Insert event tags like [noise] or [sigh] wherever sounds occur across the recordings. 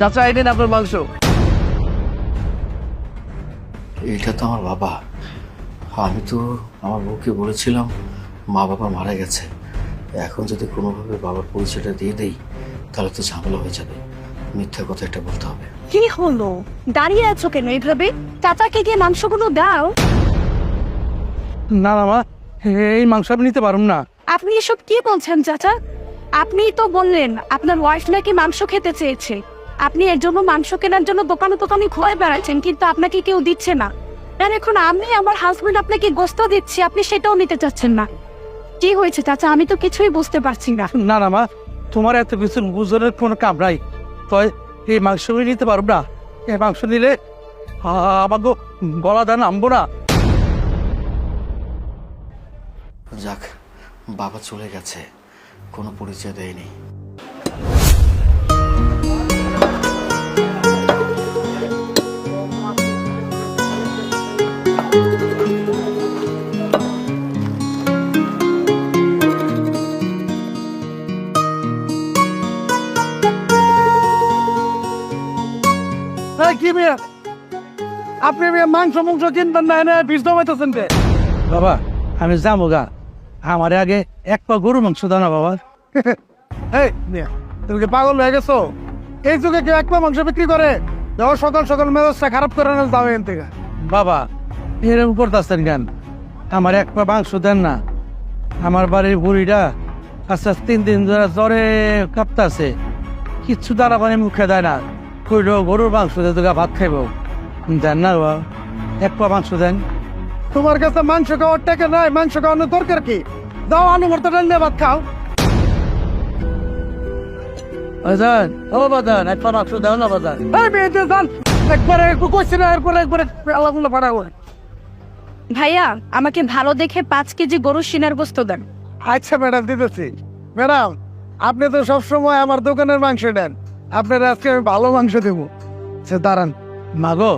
চাচা এই নিন আপনার মাংস। এটা তো আমার বাবা। আমি তো আমার বউকে বলেছিলাম মা বাবা মারা গেছে। এখন যদি কোনোভাবে বাবার পরিচয়টা দিয়ে দেই তাহলে তো ঝামেলা হয়ে যাবে। মিথ্যা কথা একটা বলতে হবে। কি হলো? দাঁড়িয়ে আছো কেন এইভাবে? চাচাকে গিয়ে মাংসগুলো দাও। না না মা এই মাংস আমি নিতে পারুম না। আপনি এসব কি বলছেন চাচা? আপনি তো বললেন আপনার ওয়াইফ নাকি মাংস খেতে চেয়েছে। আপনি এর জন্য মাংস কেনার জন্য দোকানে দোকানে ঘুরে বেড়াচ্ছেন কিন্তু আপনাকে কেউ দিচ্ছে না। আর এখন আমি আমার হাজবেন্ড আপনাকে গোস্ত দিচ্ছি আপনি সেটাও নিতে চাচ্ছেন না। কি হয়েছে চাচা? আমি তো কিছুই বুঝতে পারছি না। না না মা তোমার এত কিছু বুঝনের কোনো কাম নাই। তয় এই মাংস আমি নিতে পারব না। এই মাংস নিলে আ- আমার গো গলা দান নামবো না। যাক বাবা চলে গেছে। কোনো পরিচয় দেয়নি। কি মেয়ে? আপনি মেয়ে মাংস না এনে বিষ জমাইতেছেন কে? বাবা আমি যাব গা। আমার আগে এক পা গরু মাংস দাও না বাবা। [laughs] এই তুমি কি পাগল হয়ে গেছো? এই যুগে কেউ এক পা মাংস বিক্রি করে সকাল সকাল মেজাজটা খারাপ করে না দাও এখান থেকে। বাবা এরকম করতেছেন কেন? আমার এক পা মাংস দেন না। আমার বাড়ির বুড়িটা আস্তে আস্তে তিন দিন ধরে জ্বরে কাঁপতাছে। কিচ্ছু দ্বারা মানে মুখে দেয় না। কইল, গরুর মাংস দিয়ে তোকে ভাত খাইব। দেন না বাবা, এক পা মাংস দেন। তোমার কাছে মাংস খাওয়ার টাকা নাই, মাংস খাওয়ানোর দরকার কি? দাও আলু ভর্তা ডাল ভাত খাও। বাজান ও বাজান, এক পা একবারে একবারে আলাগুলো পাঠাবো। ভাইয়া আমাকে ভালো দেখে পাঁচ কেজি গরু সিনার গোস্ত দেন। আচ্ছা ম্যাডাম দিতেছি। ম্যাডাম আপনি তো সবসময় আমার দোকানের মাংস নেন আপনার আজকে আমি ভালো মাংস দেবো। সে দাঁড়ান। মাগো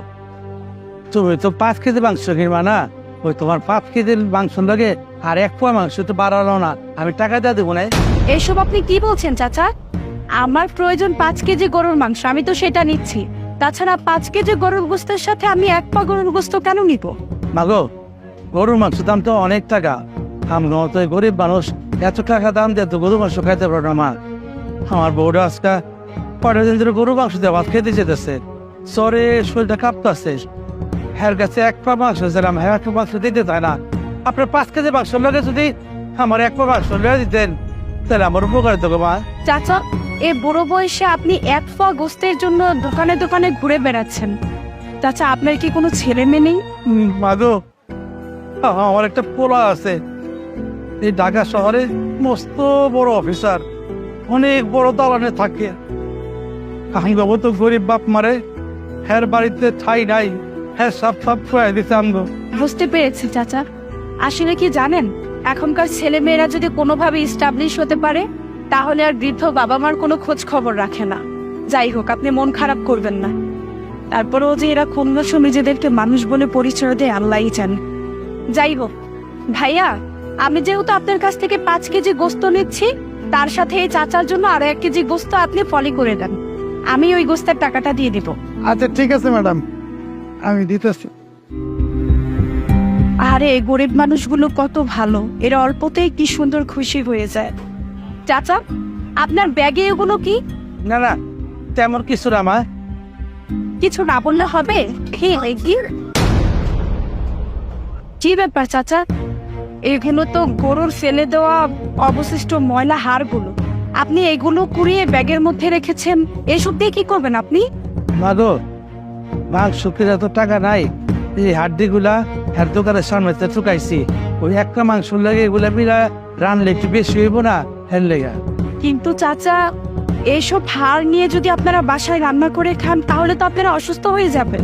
তুমি তো পাঁচ কেজি মাংস কিনবা না? ওই তোমার পাঁচ কেজির মাংস লাগে আর এক পোয়া মাংস তো বাড়ালো না। আমি টাকা দিয়ে দেবো না। এসব আপনি কি বলছেন চাচা? আমার প্রয়োজন পাঁচ কেজি গরুর মাংস আমি তো সেটা নিচ্ছি। তাছাড়া পাঁচ কেজি গরুর গোস্তের সাথে আমি এক পা গরুর গোস্ত কেন নিব? মাগো গরুর মাংস দাম তো অনেক টাকা। আমরা তো গরিব মানুষ এত টাকা দাম দিয়ে তো গরুর মাংস খাইতে পারো না মা আমার বউটা আজকে কয়টা দিন ধরে গরুর মাংস দিয়ে ভাত খেতে যেতেছে। সরে শরীরটা কাঁপতেছে। হ্যার কাছে এক পা মাংস দিলাম হ্যাঁ এক পা মাংস দিতে চায় না। আপনার পাঁচ কেজি মাংস লাগে যদি আমার এক পা মাংস লিয়ে দিতেন তাহলে আমার উপকার তো মা। চাচা এ বুড়ো বয়সে আপনি এক পা গোস্তের জন্য দোকানে দোকানে ঘুরে বেড়াচ্ছেন। চাচা আপনার কি কোনো ছেলে মেয়ে নেই মাগো আমার একটা পোলা আছে। এই ঢাকা শহরে মস্ত বড় অফিসার। অনেক বড় দালানে থাকে। আমি বাবু তো গরিব বাপ মারে। হ্যার বাড়িতে ঠাই নাই। হ্যাঁ সব সব খুয়াই দিছে আমগো বুঝতে পেরেছি, চাচা। আসলে কি জানেন, এখনকার ছেলে মেয়েরা যদি কোনোভাবে ইস্টাবলিশ হতে পারে, তাহলে আর বৃদ্ধ বাবা মার কোনো খোঁজ খবর রাখে না। যাই হোক, আপনি মন খারাপ করবেন না। তারপরেও যে এরা ক্রমশ নিজেদেরকে মানুষ বলে পরিচয় দেয়, আল্লাহই জান। যাই হোক ভাইয়া আমি যেহেতু আপনার কাছ থেকে পাঁচ কেজি গোস্ত নিচ্ছি তার সাথে এই চাচার জন্য আরও এক কেজি গোস্ত আপনি ফলি করে দেন। আমি ওই গোস্তের টাকাটা দিয়ে দিব। আচ্ছা ঠিক আছে ম্যাডাম। আমি দিতেছি। আরে গরিব মানুষগুলো কত ভালো। এরা অল্পতেই কি সুন্দর খুশি হয়ে যায়। চাচা আপনার ব্যাগে এগুলো কি? না না তেমন কিছু না মা। কিছু না বললে হবে? হে কি? কি ব্যাপার চাচা? এগুলো তো গরুর ফেলে দেওয়া অবশিষ্ট ময়লা হাড়গুলো। আপনি এগুলো কুড়িয়ে ব্যাগের মধ্যে রেখেছেন এসব দিয়ে কি করবেন আপনি? মাগো মাংস কিনা তো টাকা নাই। এই হাড্ডি গুলা হ্যার দোকানের সামনে তো ঠুকাইছি। ওই একটা মাংস লাগে এগুলা মিলা রানলে একটু বেশি হইব না হ্যার লেগা। কিন্তু চাচা এইসব হাড় নিয়ে যদি আপনারা বাসায় রান্না করে খান তাহলে তো আপনারা অসুস্থ হয়ে যাবেন।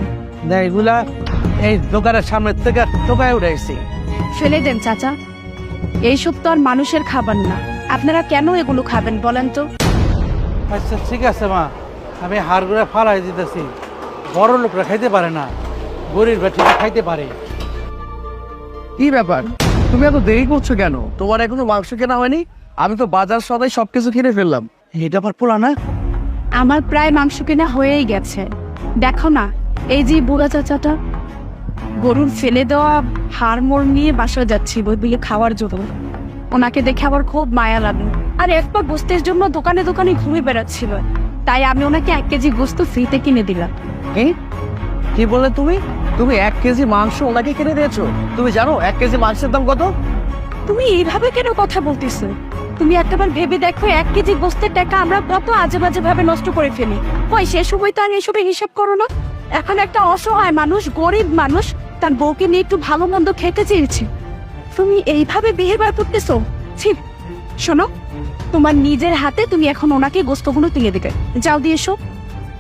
না এগুলা এই দোকানের সামনে থেকে টোকায় উঠাইছি ফেলে দেন চাচা। এইসব তো আর মানুষের খাবার না। আপনারা কেন এগুলো খাবেন বলেন তো? আচ্ছা ঠিক আছে মা। আমি হাড়গুলা ফালাই দিতেছি। বড় লোকরা খাইতে পারে না। গরিব বেঠিরা খাইতে পারে। কি ব্যাপার? তুমি এত দেরি করছ কেন? তোমার এখনও মাংস কেনা হয়নি? আমি তো বাজার সদাই সবকিছু কিনে ফেললাম। এটা আমার পোলা না? আমার প্রায় মাংস কেনা হয়েই গেছে। দেখো না এই যে বুড়া চাচাটা গরুর ফেলে দেওয়া হাড় মোড় নিয়ে বাসা যাচ্ছি বইয়ে খাওয়ার জন্য। ওনাকে দেখে আমার খুব মায়া লাগল। আর একবার গোস্তের জন্য দোকানে দোকানে ঘুরে বেড়াচ্ছিল। তাই আমি ওনাকে এক কেজি গোস্ত ফ্রিতে কিনে দিলাম। কি? কি বললে তুমি? তুমি এক কেজি মাংস ওনাকে কিনে দিয়েছ? তুমি জানো এক কেজি মাংসের দাম কত? তুমি এইভাবে কেন কথা বলতেছো? তুমি একটাবার ভেবে দেখো এক কেজি গোস্তের টাকা আমরা কত আজে বাজে ভাবে নষ্ট করে ফেলি। কই সে সময় তো আর এসবে হিসাব করো না। এখন একটা অসহায় মানুষ গরিব মানুষ তার বউকে নিয়ে একটু ভালো মন্দ খেতে চেয়েছে। তুমি এইভাবে বিহেভিয়ার করতেছো? ছি শোনো তোমার নিজের হাতে তুমি এখন ওনাকে গোস্তগুলো দিয়ে দিবে। যাও দিয়ে এসো।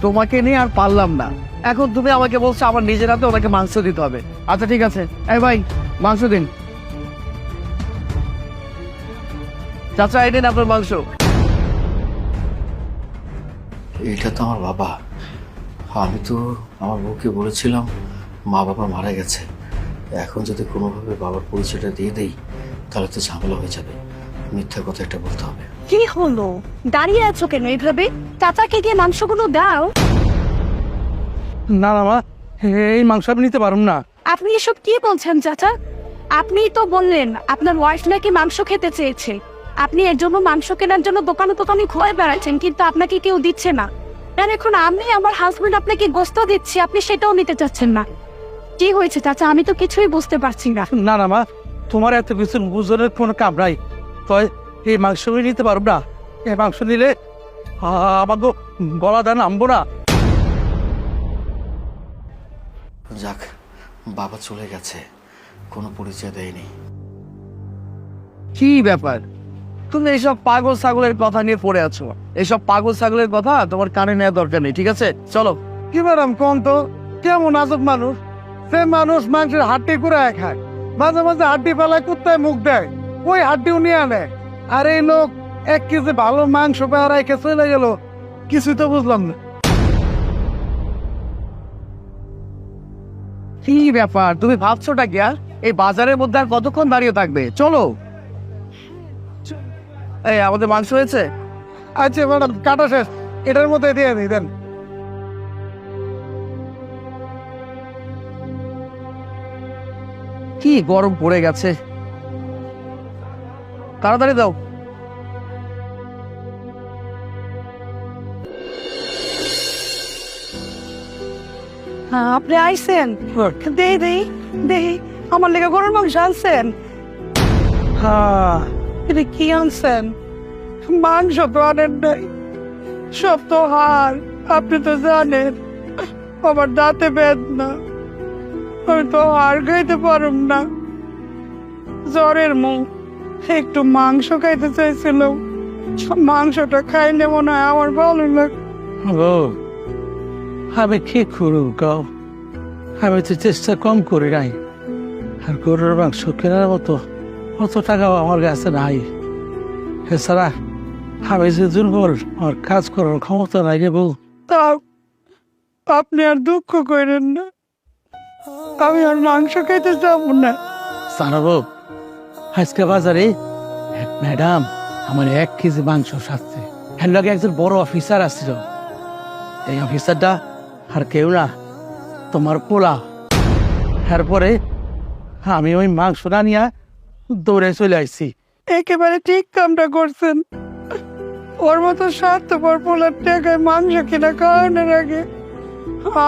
তোমাকে নিয়ে আর পারলাম না। এখন তুমি আমাকে বলছো আমার নিজের হাতে ওনাকে মাংস দিতে হবে। আচ্ছা ঠিক আছে। এই ভাই মাংস দিন। চাচা এই দিন আপনার মাংস। এটা তো আমার বাবা। আমি তো আমার বউকে বলেছিলাম মা বাবা মারা গেছে। এখন যদি কোনোভাবে বাবার পরিচয়টা দিয়ে দেই তাহলে তো ঝামেলা হয়ে যাবে। মিথ্যা কথা একটা বলতে হবে। কি হলো? দাঁড়িয়ে আছো কেন এইভাবে? চাচাকে গিয়ে মাংসগুলো দাও। না না মা এই মাংস আমি নিতে পারুম না। আপনি এসব কি বলছেন চাচা? আপনি তো বললেন আপনার ওয়াইফ নাকি মাংস খেতে চেয়েছে। আপনি এর জন্য মাংস কেনার জন্য দোকানে দোকানে ঘুরে বেড়াচ্ছেন কিন্তু আপনাকে কেউ দিচ্ছে না। আর এখন আমি আমার হাজবেন্ড আপনাকে গোস্ত দিচ্ছি আপনি সেটাও নিতে চাচ্ছেন না। কি হয়েছে চাচা? আমি তো কিছুই বুঝতে পারছি না। না না মা তোমার এত কিছু বুঝনের কোনো কাম নাই। তয় এই মাংস নিতে পারব না। এই মাংস নিলে আ- আমার তো গলা দান নামবো না। যাক বাবা চলে গেছে। কোনো পরিচয় দেয়নি। কি ব্যাপার? তুমি এইসব পাগল ছাগলের কথা নিয়ে পড়ে আছো। এইসব পাগল ছাগলের কথা তোমার কানে নেওয়া দরকার নেই, ঠিক আছে? চলো। কি ম্যাডাম, কোন তো? কেমন আজব মানুষ? সে মানুষ মাংসের হাড্ডি করে খায় মাঝে মাঝে হাড্ডি ফেলায় কুত্তায় মুখ দেয়। ওই হাড্ডিও নিয়ে আনে। আর এই লোক এক কেজি ভালো মাংস পেয়ে রেখে চলে গেল। কিছুই তো বুঝলাম না। কি ব্যাপার? তুমি ভাবছোটা কি আর? এই বাজারের মধ্যে আর কতক্ষণ দাঁড়িয়ে থাকবে? চলো। এই আমাদের মাংস হয়েছে? আচ্ছা ম্যাডাম কাটা শেষ। এটার মধ্যে দিয়ে দিই দেন। কি গরম পড়ে গেছে। তাড়াতাড়ি দাও। হ্যাঁ আপনি আইসেন। দেই দেই দেই। আমার লেগে গরুর মাংস আনছেন। হ্যাঁ। এটা কি আনছেন? মাংস তো আনেন নাই। সব তো হার, আপনি তো জানেন। আমার দাঁতে বেদনা। আমি তো হার খাইতে পারুম না। জ্বরের মুখ। একটু মাংস খাইতে চাইছিলাম। মাংসটা খাইলে মনে হয় আমার ভালো লাগে। ও, আমি কি করু গাও আমি তো চেষ্টা কম করি নাই। আর গরুর মাংস কেনার মতো অত টাকাও আমার কাছে নাই। এছাড়া আমি যে দুর্বল আমার কাজ করার ক্ষমতা নাই বউ। তা আপনি আর দুঃখ করেন না। আমি আর মাংস খাইতে যাব না। জানাব আজকে বাজারে এক ম্যাডাম আমার এক কেজি মাংস সাজছে এর লগে একজন বড় অফিসার আসছিল। এই অফিসারটা আর কেউ না তোমার পোলা। তারপরে আমি ওই মাংস না নিয়ে দৌড়ে চলে আসছি একেবারে ঠিক কামটা করছেন। ওর মতো স্বার্থপর পোলার টাকায় মাংস কিনা কারণের আগে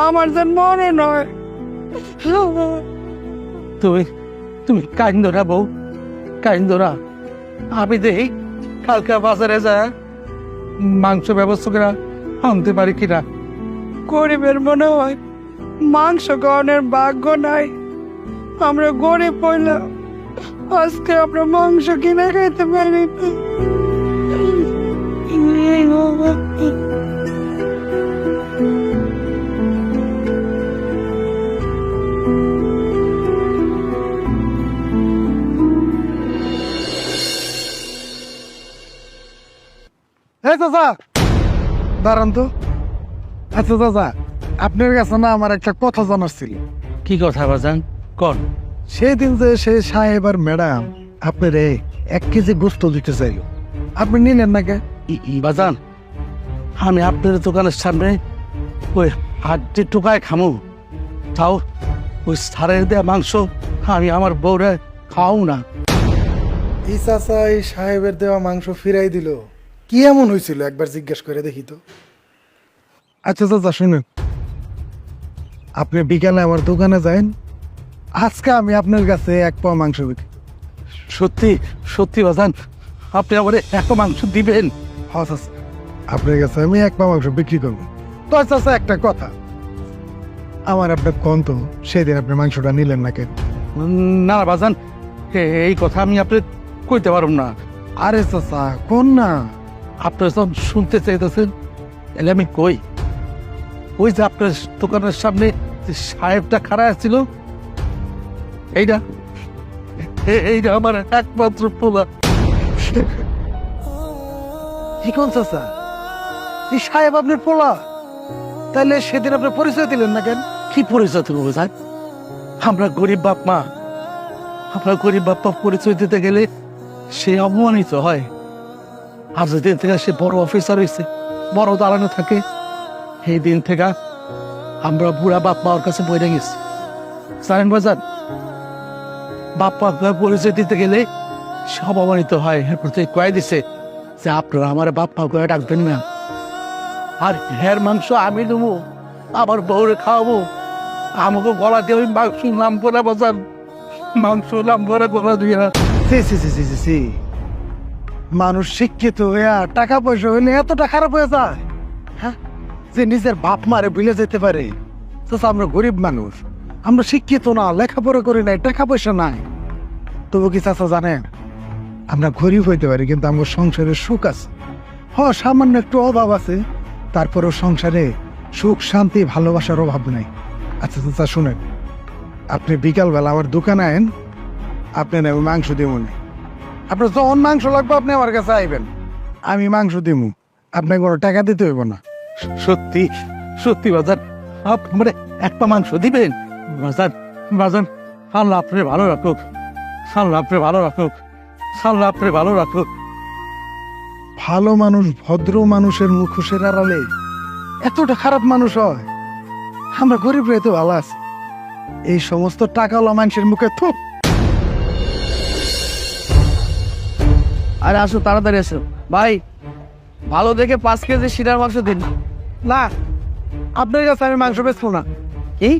আমার যেন মনে নয়। তুমি তুমি কাইন্দ না বউ। কাইন্দ না আমি দেখি কালকে বাজারে যা মাংস ব্যবস্থা করে আনতে পারি কিনা? গরিবের মনে হয় মাংস গ্রহণের ভাগ্য নাই। আমরা গরিব পড়লাম আজকে আমরা মাংস কিনে খাইতে পারি। এই চাচা। দাঁড়ান তো। আচ্ছা চাচা আপনার কাছে না আমার একটা কথা জানার ছিল। কি কথা বাজান? কন? সেদিন যে সে সাহেব আর ম্যাডাম আপনার এক কেজি গোস্ত দিতে চাইল। আপনি নিলেন না কে? বাজান আমি আপনার দোকানের সামনে ওই হাড্ডি টোকায় খামু। তাও ওই সারের দেয়া মাংস আমি আমার বউরে খাও না। এই চাচা এই সাহেবের দেওয়া মাংস ফিরাই দিল। কি এমন হয়েছিল একবার জিজ্ঞেস করে দেখি তো। আচ্ছা চাচা শুনুন। আপনি বিকালে আমার দোকানে যান আজকে আমি আপনার কাছে এক পাও মাংস বিক্রি সত্যি সত্যি বাজান আপনি আমার এত মাংস দিবেন। হ্যাঁ চাচা। আপনার কাছে আমি এক পা মাংস বিক্রি করব। তো চাচা একটা কথা। আমার আপনার কোন তো সেদিন আপনি মাংসটা নিলেন না কেন? না বাজান এই কথা আমি আপনি কইতে পারব না। আরে চাচা কোন না? আপনি সব শুনতে চাইতেছেন তাহলে আমি কই? ওই যে আপনার দোকানের সামনে সাহেবটা খাড়া ছিল এইটা এইটা আমার একমাত্র পোলা। কি কোন চাচা? এই সাহেব আপনার পোলা? তাহলে সেদিন আপনার পরিচয় দিলেন না কেন? কি পরিচয় তুমি বোঝায় আমরা গরিব বাপ মা। আমরা গরিব বাপ মা পরিচয় দিতে গেলে সে অপমানিত হয়। আর যেদিন থেকে সে বড় অফিসার হয়েছে বড় দালানে থাকে সেই দিন থেকে আমরা বুড়া বাপ মা ওর কাছে বইরে গেছি। জানেন বাজান বাপ মা পরিচয় দিতে গেলে সে অপমানিত হয়। এরপর থেকে কয়ে দিছে যে আপনারা আমার বাপ মা করে ডাকবেন না। আর হের মাংস আমি দেবো আমার বউরে খাওয়াবো। আমাকে গলা দিয়ে মাংস নাম করে বাজান। মাংস নাম করে গলা দিয়ে। সি মানুষ শিক্ষিত হইয়া টাকা পয়সা হইলে এতটা খারাপ হয়ে যায়। হ্যাঁ? যে নিজের বাপ মারে ভুলে যেতে পারে। আমরা গরিব মানুষ। আমরা শিক্ষিত না, লেখাপড়া করি নাই, টাকা পয়সা নাই। তবু কি চাচা জানেন, আমরা গরিব হইতে পারি, কিন্তু আমার সংসারে সুখ আছে। হ সামান্য একটু অভাব আছে, তারপরেও সংসারে সুখ, শান্তি, ভালোবাসার অভাব নাই। আচ্ছা চাচা, শুনেন, আপনি বিকালবেলা আমার দোকানে আয়েন, আপনি নেব মাংস দিব না। আপনার যখন মাংস লাগবে, আপনি আমার কাছে আইবেন। আমি মাংস দিব আপনাকে কোনো টাকা দিতে হইব না। সত্যি সত্যি বাজার আপ মানে এক পা মাংস দিবেন? বাজান বাজান আল্লাহ আপনি ভালো রাখুক। আল্লাহ আপনি ভালো রাখুক। আল্লাহ আপনি ভালো রাখুক। ভালো মানুষ ভদ্র মানুষের মুখোশের আড়ালে এতটা খারাপ মানুষ হয়। আমরা গরিব রে তো ভালো আছি। এই সমস্ত টাকাওয়ালা মানুষের মুখে থুপ আরে আসো তাড়াতাড়ি আসো। ভাই ভালো দেখে পাঁচ কেজি শিরার মাংস দিন। না আপনার কাছে আমি মাংস বেচবো না। কি?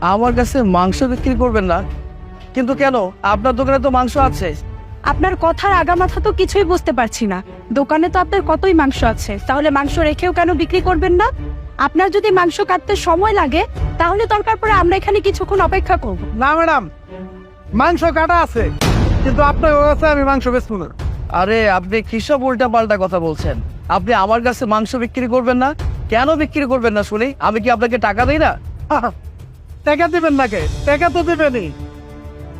আমার কাছে মাংস বিক্রি করবেন না। কিন্তু কেন? আপনার দোকানে তো মাংস আছে। আপনার কথার আগামাথা তো কিছুই বুঝতে পারছি না। দোকানে তো আপনার কতই মাংস আছে। তাহলে মাংস রেখেও কেন বিক্রি করবেন না? আপনার যদি মাংস কাটতে সময় লাগে তাহলে দরকার পড়ে আমরা এখানে কিছুক্ষণ অপেক্ষা করব। না ম্যাডাম। মাংস কাটা আছে। কিন্তু আপনার কাছে আমি মাংস বেচবো না। আরে আপনি কিসব উল্টা পাল্টা কথা বলছেন? আপনি আমার কাছে মাংস বিক্রি করবেন না? কেন বিক্রি করবেন না শুনি? আমি কি আপনাকে টাকা দিই না? টাকা দিবেন না কে? টাকা তো দিবেনই।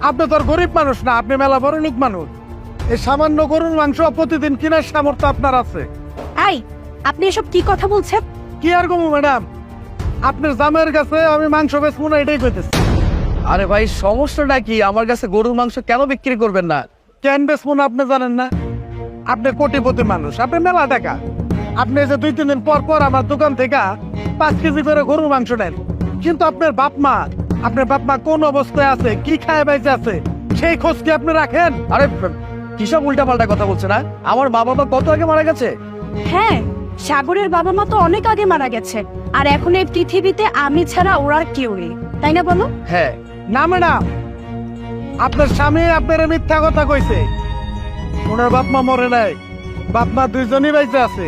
আপনি তো আর গরিব মানুষ না আপনি মেলা বড় লোক মানুষ। এই সামান্য গরুর মাংস প্রতিদিন কেনার সামর্থ্য আপনার আছে। এই আপনি এসব কি কথা বলছেন? কি আর কমু ম্যাডাম? আপনার জামের কাছে আমি মাংস বেচবো না এটাই কইতেছি। আরে ভাই সমস্যাটা কি? আমার কাছে গরুর মাংস কেন বিক্রি করবেন না? কেন বেচবো না আপনি জানেন না? আপনি কোটিপতি মানুষ আপনি মেলা টাকা। আপনি যে দুই তিন দিন পর পর আমার দোকান থেকে পাঁচ কেজি করে গরুর মাংস নেন। কিন্তু আপনার বাপ মা আপনার বাপ মা কোন অবস্থায় আছে কি খায় বেঁচে আছে সেই খোঁজ কি আপনি রাখেন? আরে কিসব উল্টা পাল্টা কথা বলছে না আমার মা বাবা কত আগে মারা গেছে? হ্যাঁ সাগরের বাবা মা তো অনেক আগে মারা গেছে আর এখন এই পৃথিবীতে আমি ছাড়া ওরা কেউ নেই তাই না বলো? হ্যাঁ। না ম্যাডাম আপনার স্বামী আপনার মিথ্যা কথা কইছে। ওনার বাপ মা মরে নাই বাপ মা দুইজনই বাইচে আছে।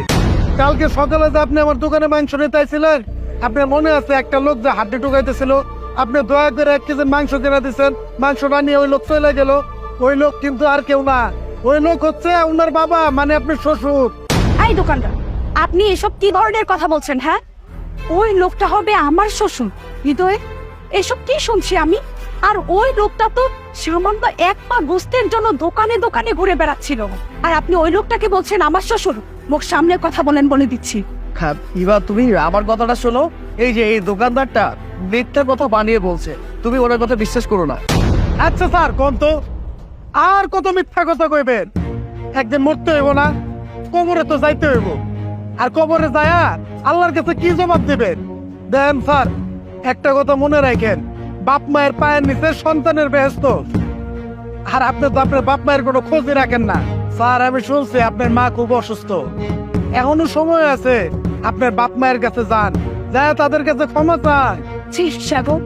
কালকে সকালে যে আপনি আমার দোকানে মাংস নিতে আইছিলেন আপনার মনে আছে একটা লোক যে হাড্ডি ঢুকাইতেছিল? আপনি দয়া করে এক কেজি মাংস কিনে দিচ্ছেন মাংসটা নিয়ে ওই লোক চলে গেল। ওই লোক কিন্তু আর কেউ না। ওই লোক হচ্ছে ওনার বাবা মানে আপনার শ্বশুর। এই দোকানদার, আপনি এসব কি ধরনের কথা বলছেন হ্যাঁ? ওই লোকটা হবে আমার শ্বশুর, হৃদয়। এসব কি শুনছি আমি? আর ওই লোকটা তো সামান্য এক পা গোস্তের জন্য দোকানে দোকানে ঘুরে বেড়াচ্ছিল। আর আপনি ওই লোকটাকে বলছেন আমার শ্বশুর, মুখ সামনে কথা বলেন বলে দিচ্ছি। হ্যাঁ এবার তুমি আমার কথাটা শোনো। এই যে, এই দোকানদারটা মিথ্যা কথা বানিয়ে বলছে। তুমি ওনার কথা বিশ্বাস করো না। আচ্ছা স্যার, কোন তো? আর কত মিথ্যা কথা কইবেন? একদিন মরতে হইব না কোমরে তো যাইতে হইব। আর কবরে যায় আল্লাহর কাছে কি জবাব দেবেন? দেন স্যার, একটা কথা মনে রাখেন, বাপ মায়ের পায়ের নিচে সন্তানের ব্যস্ত। আর আপনি তো আপনার বাপ মায়ের কোনো খোঁজই রাখেন না। স্যার, আমি শুনছি আপনার মা খুব অসুস্থ। এখনও সময় আছে আপনার বাপ মায়ের কাছে যান। যায় তাদের কাছে ক্ষমা চান চিফ সাগর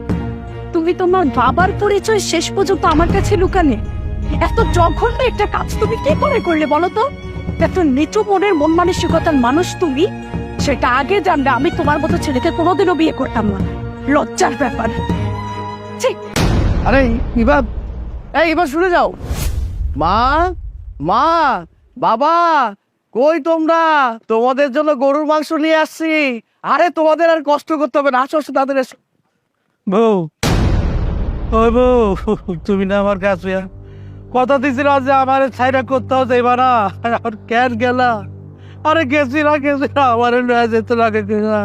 তুমি তোমার বাবার পরিচয় শেষ পর্যন্ত আমার কাছে লুকানে এত জঘন্য একটা কাজ তুমি কি করে করলে বলো তো? এত নিচু মনের মন মানসিকতার মানুষ তুমি সেটা আগে জানলে আমি তোমার মতো ছেলেকে কোনোদিনও বিয়ে করতাম না। লজ্জার ব্যাপার। আরে ইবাদ এই এবার শুনে যাও। মা মা বাবা কই তোমরা? তোমাদের জন্য গরুর মাংস নিয়ে আসছি। আরে তোমাদের আর কষ্ট করতে হবে না। আসো আসো তাদের এসো বউ ওই বউ তুমি না আমার কাছে কথা দিছিল যে আমার ছাইরা করতেও যাইবা না। আর কেন গেলা? আরে গেছি না গেছি না আমার যেতে লাগে না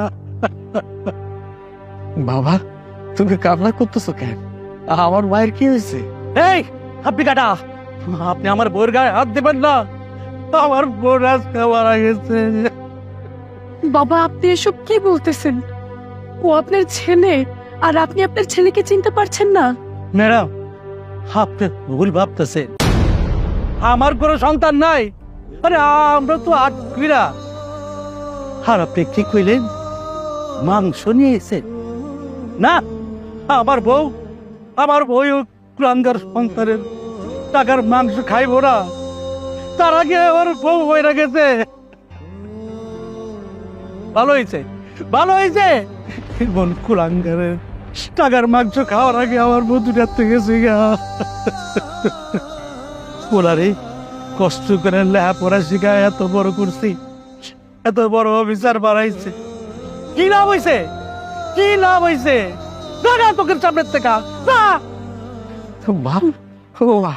বাবা তুমি কামনা করতেছো কেন? আমার মায়ের কি হয়েছে? এই আপনি কাটা আপনি আমার বউয়ের গায়ে হাত দেবেন না। আমার বোন আজকে মারা গেছে। বাবা আপনি এসব কি বলতেছেন? ও আপনার ছেলে আর আপনি আপনার ছেলেকে চিনতে পারছেন না। ম্যাডাম আপনি ভুল ভাবতেছেন। আমার কোনো সন্তান নাই। আরে আমরা তো আট ক্রীড়া আর আপনি কি কইলেন? মাংস নিয়ে এসেছেন? না আমার বউ আমার বউ ক্রান্দার সন্তানের টাকার মাংস খাইব না। তার আগে আমার বউ হয়ে গেছে। ভালো হয়েছে ভালো হয়েছে। মন কুলাঙ্গারের টাকার মাংস খাওয়ার আগে আমার বন্ধুটার থেকে গেছে ওনারে কষ্ট করে লেখাপড়া শিখায় এত বড় করছি, এত বড় অফিসার বাড়াইছে কি লাভ হয়েছে কি লাভ হয়েছে তোকের সামনের থেকে না ও মা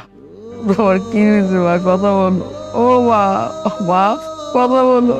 তোমার কি হয়েছে মা? কথা বলো। ও মা মা কথা বলো।